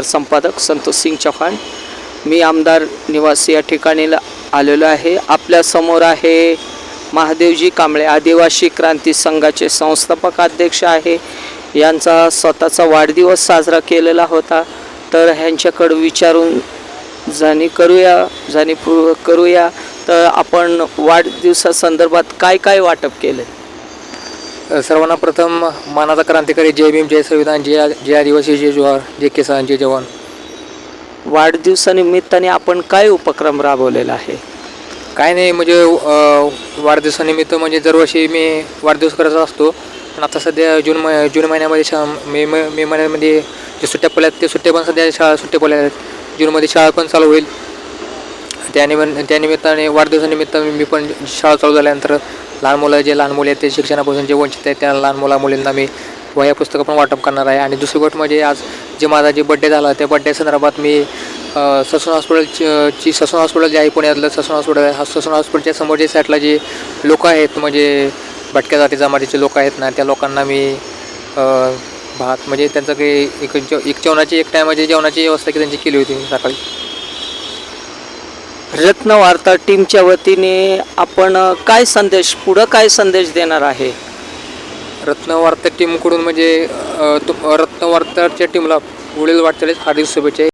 प्रचार संपादक संतोष सिंग चव्हाण मी आमदार निवास या ठिकाणी आलेलो आहे. आपल्यासमोर आहे महादेवजी कांबळे आदिवासी क्रांती संघाचे संस्थापक अध्यक्ष आहे. यांचा स्वतःचा वाढदिवस साजरा केलेला होता. तर ह्यांच्याकडं विचारून जाणी करूया जाणीपूर्वक करूया. तर आपण वाढदिवसासंदर्भात काय काय वाटप केलं सर्वांना प्रथम मानाचा क्रांतिकारी जय भीम जय संविधान जय जय आदिवासी जय जोहार जय किसान जय जवान. वाढदिवसानिमित्ताने आपण काय उपक्रम राबवलेला आहे? काय नाही म्हणजे वाढदिवसानिमित्त म्हणजे दरवर्षी मी वाढदिवस करत असतो. पण आता सध्या जून मै जून महिन्यामध्ये शा मे मे मे महिन्यामध्ये जे सुट्ट्या पडल्यात ते सुट्ट्या पण सध्या शाळा सुट्ट्या पडल्या आहेत. जूनमध्ये शाळा पण चालू होईल. त्यानिमित्त त्यानिमित्ताने वाढदिवसानिमित्त मी पण शाळा चालू झाल्यानंतर लहान मुलं जे लहान मुले आहेत ते शिक्षणापासून जे वंचित आहेत त्या लहान मुला मुलींना मी वह्या पुस्तकं पण वाटप करणार आहे. आणि दुसरी गोष्ट म्हणजे आज जे माझा जे बड्डे झाला त्या बड्डे संदर्भात मी ससून हॉस्पिटलची ची ससून हॉस्पिटल जे आहे पुण्यातलं ससून हॉस्पिटल आहे. हा ससून हॉस्पिटलच्या समोरच्या साईडला जे लोकं आहेत म्हणजे भटक्या जाती जमातीचे लोक आहेत ना त्या लोकांना मी भात म्हणजे त्यांचं काही एक जेव एक जेवणाची एक टायमाची जेवणाची व्यवस्था की त्यांची केली होती मी सकाळी. रत्नवार्ता टीमच्या वतीने आपण काय संदेश पुढं काय संदेश देणार आहे? रत्नवार्ता टीमकडून म्हणजे अ, तु रत्नवार्ताच्या टीमला पुढील वाटचालीस हार्दिक शुभेच्छा.